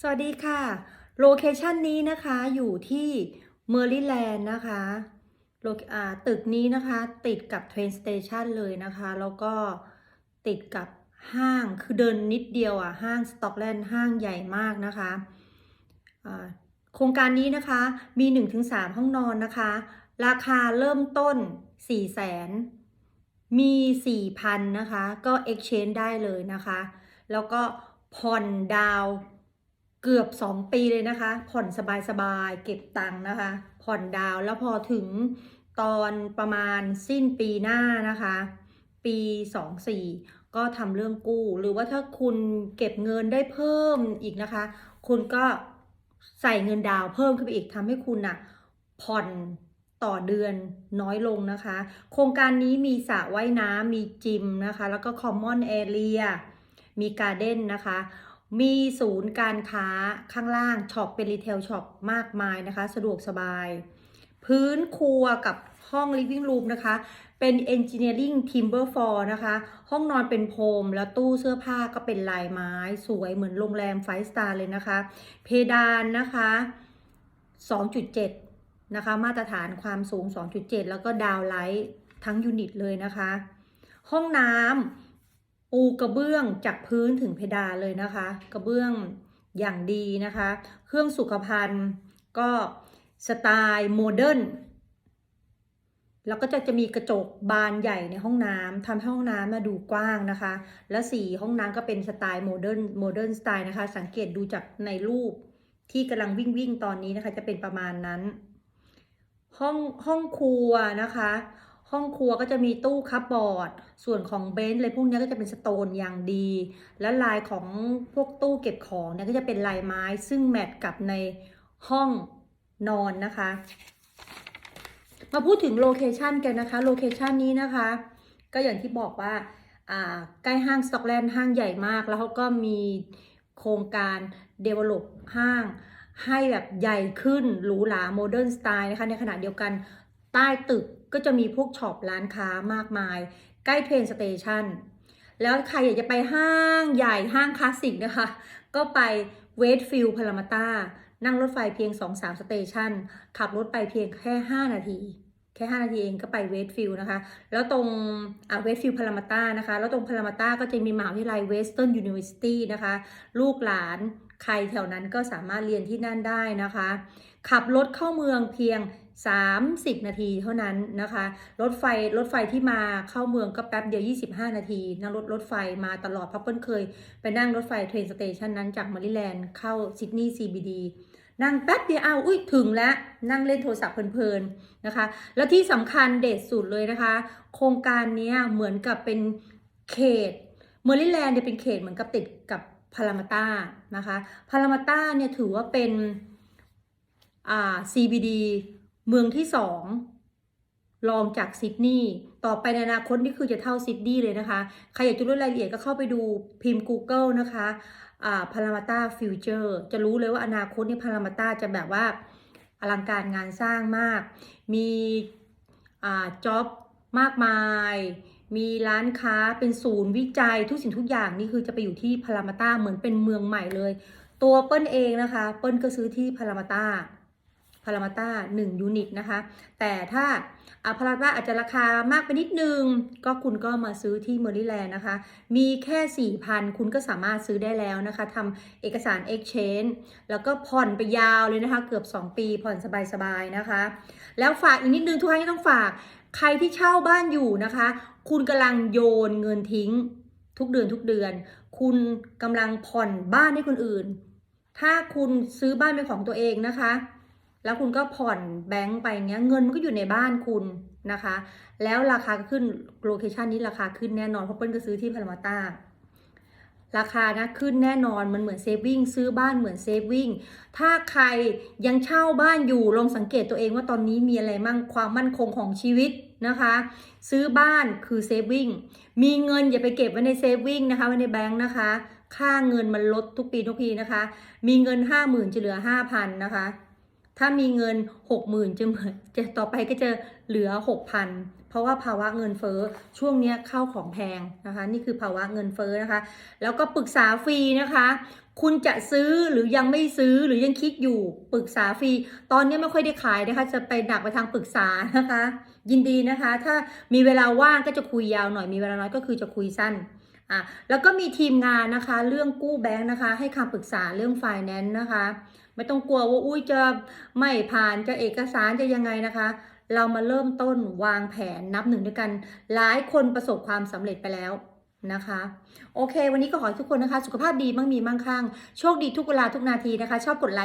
สวัสดีค่ะ โลเคชันนี้นะคะอยู่ที่เมอร์ลิแลนด์นะคะโลตึกนี้นะคะติดกับเทรนสเตชันเลยนะคะ แล้วก็ติดกับห้างคือเดินนิดเดียวอะ ห้างสต็อกแลนด์ห้างใหญ่มากนะคะโครงการนี้นะคะมี 1-3 ห้องนอนนะคะ ราคาเริ่มต้น 4 0 0แสนมี 4,000 นะคะ ก็ exchange ได้เลยนะคะ แล้วก็ผ่อนดาว เกือบ 2 ปีเลยนะคะ ผ่อนสบายๆ เก็บตังค์นะคะ ผ่อนดาวแล้วพอถึงตอนประมาณสิ้นปีหน้านะคะ ปี 24 ก็ทำเรื่องกู้ หรือว่าถ้าคุณเก็บเงินได้เพิ่มอีกนะคะ คุณก็ใส่เงินดาวเพิ่มขึ้นไปอีกทำให้คุณอะผ่อนต่อเดือนน้อยลงนะคะ โครงการนี้มีสระว่ายน้ำมีจิมนะคะ แล้วก็ common area มีการ์เด้นนะคะ มีศูนย์การค้าข้างล่างช็อปเป็นรีเทลช็อปมากมายนะคะ สะดวกสบาย พื้นครัวกับห้อง living room นะคะ เป็น engineering timber floor นะคะ ห้องนอนเป็นโพรมแล้วตู้เสื้อผ้าก็เป็นลายไม้ สวยเหมือนโรงแรมไฟสตาร์เลยนะคะ เพดานนะคะ 2.7 นะคะ มาตรฐานความสูง 2.7 แล้วก็ดาวไลท์ทั้งยูนิตเลยนะคะ ห้องน้ำ ปูกระเบื้องจากพื้นถึงเพดานเลยนะคะ กระเบื้องอย่างดีนะคะ เครื่องสุขภัณฑ์ก็สไตล์โมเดิร์นแล้วก็จะจะมีกระจกบานใหญ่ในห้องน้ำทำให้ห้องน้ำมาดูกว้างนะคะ และสีห้องน้ำก็เป็นสไตล์โมเดิร์นโมเดิร์นสไตล์นะคะ สังเกตดูจากในรูปที่กำลังวิ่งวิ่งตอนนี้นะคะ จะเป็นประมาณนั้น ห้องห้องครัวนะคะ ห้องครัวก็จะมีตู้คัพบอร์ด ส่วนของเบนซ์อะไรพวกนี้ก็จะเป็นสโตนอย่างดี และลายของพวกตู้เก็บของเนี่ยก็จะเป็นลายไม้ ซึ่งแมทกับในห้องนอนนะคะ มาพูดถึงโลเคชันกันนะคะ โลเคชันนี้นะคะ ก็อย่างที่บอกว่าอ่าใกล้ห้างสต็อกแลนด์ห้างใหญ่มาก แล้วเขาก็มีโครงการ develop ห้างให้แบบใหญ่ขึ้นหรูหราโมเดิร์นสไตล์นะคะ ในขณะเดียวกันใต้ตึก ก็จะมีพวกช็อปร้านค้ามากมาย ใกล้เทรนสเตชันแล้วใครอยากจะไปห้างใหญ่ห้างคลาสสิกนะคะ ก็ไปเวสฟิลพารามาตานั่งรถไฟเพียง 2-3 สเตชันขับรถไปเพียงแค่ 5 นาที แค่ 5 นาทีเองก็ไปเวสฟิลนะคะ แล้วตรงเวสฟิลพารามาตานะคะ แล้วตรงพารามาตาก็จะมีมหาวิทยาลัยเวสเทิร์นยูนิเวอร์ซิตี้นะคะ ลูกหลานใครแถวนั้นก็สามารถเรียนที่นั่นได้นะคะ ขับรถเข้าเมืองเพียง 30 นาทีเท่านั้นนะคะ รถไฟรถไฟที่มาเข้าเมืองก็แป๊บเดียว 25 นาที นั่งรถรถไฟมาตลอดเพราะเปิ้ลเคย ไปนั่งรถไฟเทรนสเตชันนั้นจากมาริแลนด์เข้าซิดนีย์ CBD นั่งแป๊บเดียวเอาอุ้ยถึงแล้ว นั่งเล่นโทรศัพท์เพลินๆนะคะ แล้วที่สำคัญเด็ดสุดเลยนะคะ โครงการนี้เหมือนกับเป็นเขตเมอริแลนด์เนี่ยเป็นเขตเหมือนกับติดกับพารามาตานะคะพารามาตาเนี่ยถือว่าเป็นอ่า CBD เมืองที่สองรองจากซิดนีย์ต่อไปในอนาคตนี่คือจะเท่าซิดนีย์เลยนะคะ ใครอยากจะรู้รายละเอียดก็เข้าไปดูพิมพ์ Google นะคะพารามาตาฟิวเจอร์จะรู้เลยว่าอนาคตนี่พารามาตาจะแบบว่าอลังการงานสร้างมาก มีจ็อบมากมาย มีร้านค้าเป็นศูนย์วิจัยทุกสิ่งทุกอย่างนี่คือจะไปอยู่ที่พารามาตาเหมือนเป็นเมืองใหม่เลย ตัวเปิ้ลเองนะคะ เปิ้ลก็ซื้อที่พารามาตา พารามาต้า1ยูนิตนะคะ แต่ถ้าอาพารามาตาอาจจะราคามากไปนิดนึง ก็คุณก็มาซื้อที่เมอริแลนด์นะคะ มีแค่ 4,000 คุณก็สามารถซื้อได้แล้วนะคะทำเอกสาร Exchange แล้วก็ผ่อนไปยาวเลยนะคะ เกือบ 2 ปีผ่อนสบายๆนะคะ แล้วฝากอีกนิดนึงทุกท่านที่ต้องฝาก ใครที่เช่าบ้านอยู่นะคะ คุณกำลังโยนเงินทิ้งทุกเดือนทุกเดือน คุณกำลังผ่อนบ้านให้คนอื่น ถ้าคุณซื้อบ้านเป็นของตัวเองนะคะ แล้วคุณก็ผ่อนแบงก์ไปเงี้ยเงินมันก็อยู่ในบ้านคุณนะคะ แล้วราคาขึ้นโลเคชันนี้ราคาขึ้นแน่นอนเพราะเปิ้ลก็ซื้อที่พารามาตาราคานะขึ้นแน่นอนมันเหมือนเซฟวิ่งซื้อบ้านเหมือนเซฟวิ่งถ้าใครยังเช่าบ้านอยู่ลองสังเกตตัวเองว่าตอนนี้มีอะไรมั่งความมั่นคงของชีวิตนะคะ ซื้อบ้านคือเซฟวิ่งมีเงินอย่าไปเก็บไว้ในเซฟวิ่งนะคะไว้ในแบงค์นะคะ ค่าเงินมันลดทุกปีทุกปีนะคะ มีเงิน 5 0,000จะเหลือ 5,000นะคะ ถ้ามีเงิน 60,000จะเหมือนจะต่อไปก็จะเหลือ 6,000 เพราะว่าภาวะเงินเฟ้อช่วงนี้เข้าของแพงนะคะ นี่คือภาวะเงินเฟ้อนะคะ แล้วก็ปรึกษาฟรีนะคะ คุณจะซื้อหรือยังไม่ซื้อหรือยังคิดอยู่ปรึกษาฟรี ตอนนี้ไม่ค่อยได้ขายนะคะ จะไปหนักไปทางปรึกษานะคะ ยินดีนะคะ ถ้ามีเวลาว่างก็จะคุยยาวหน่อยมีเวลาน้อยก็คือจะคุยสั้น อะแล้วก็มีทีมงานนะคะ เรื่องกู้แบงค์นะคะ ให้คำปรึกษาเรื่อง finance นะคะ ไม่ต้องกลัวว่าอุ้ยจะไม่ผ่านจะเอกสารจะยังไงนะคะ เรามาเริ่มต้นวางแผนนับหนึ่งด้วยกัน หลายคนประสบความสำเร็จไปแล้วนะคะ โอเค วันนี้ก็ขอให้ทุกคนนะคะ สุขภาพดีมั่งมีมั่งคั่งโชคดีทุกเวลาทุกนาทีนะคะ ชอบกดไลค์